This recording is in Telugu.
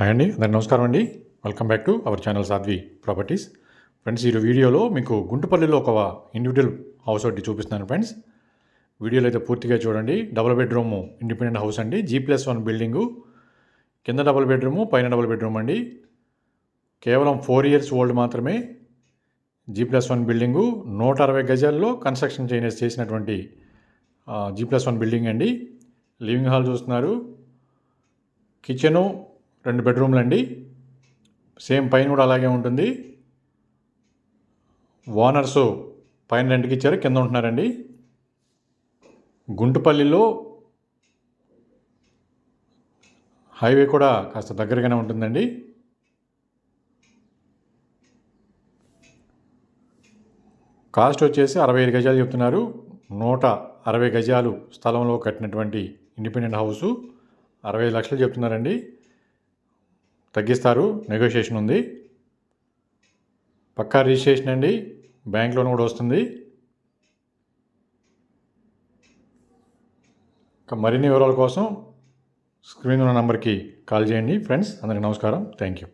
హాయ్ అండి అందరికి నమస్కారం అండి. Welcome back to our channel Sadhvi properties friends ఈ వీడియోలో మీకు గుంటుపల్లిలో ఒక ఇండివిజువల్ హౌస్ ఒకటి చూపిస్తున్నాను ఫ్రెండ్స్ వీడియోలో అయితే పూర్తిగా చూడండి. డబుల్ బెడ్రూమ్ ఇండిపెండెంట్ హౌస్ అండి. జీ ప్లస్ వన్ బిల్డింగు కింద డబుల్ బెడ్రూము పైన డబుల్ బెడ్రూమ్ అండి. కేవలం ఫోర్ ఇయర్స్ ఓల్డ్ మాత్రమే జీ ప్లస్ వన్ బిల్డింగు నూట అరవై గజాల్లో కన్స్ట్రక్షన్ చేయనే చేసినటువంటి జీ ప్లస్ వన్ బిల్డింగ్ అండి. లివింగ్ హాల్ చూస్తున్నారు. కిచెను రెండు బెడ్రూమ్లు అండి సేమ్ పైన కూడా అలాగే ఉంటుంది. ఓనర్స్ పైన రెంట్కి ఇచ్చారు కింద ఉంటున్నారండి. గుంటుపల్లిలో హైవే కూడా కాస్త దగ్గరగానే ఉంటుందండి. కాస్ట్ వచ్చేసి అరవై ఐదు గజాలు చెప్తున్నారు. నూట అరవై గజాలు స్థలంలో కట్టినటువంటి ఇండిపెండెంట్ హౌసు అరవై ఐదు లక్షలు చెప్తున్నారండి. తగ్గిస్తారు. నెగోషియేషన్ ఉంది. పక్కా రిజిస్ట్రేషన్ అండి. బ్యాంక్ లోన్ కూడా వస్తుంది. మరిన్ని వివరాల కోసం స్క్రీన్ ఉన్న నెంబర్కి కాల్ చేయండి. ఫ్రెండ్స్ అందరికీ నమస్కారం. Thank you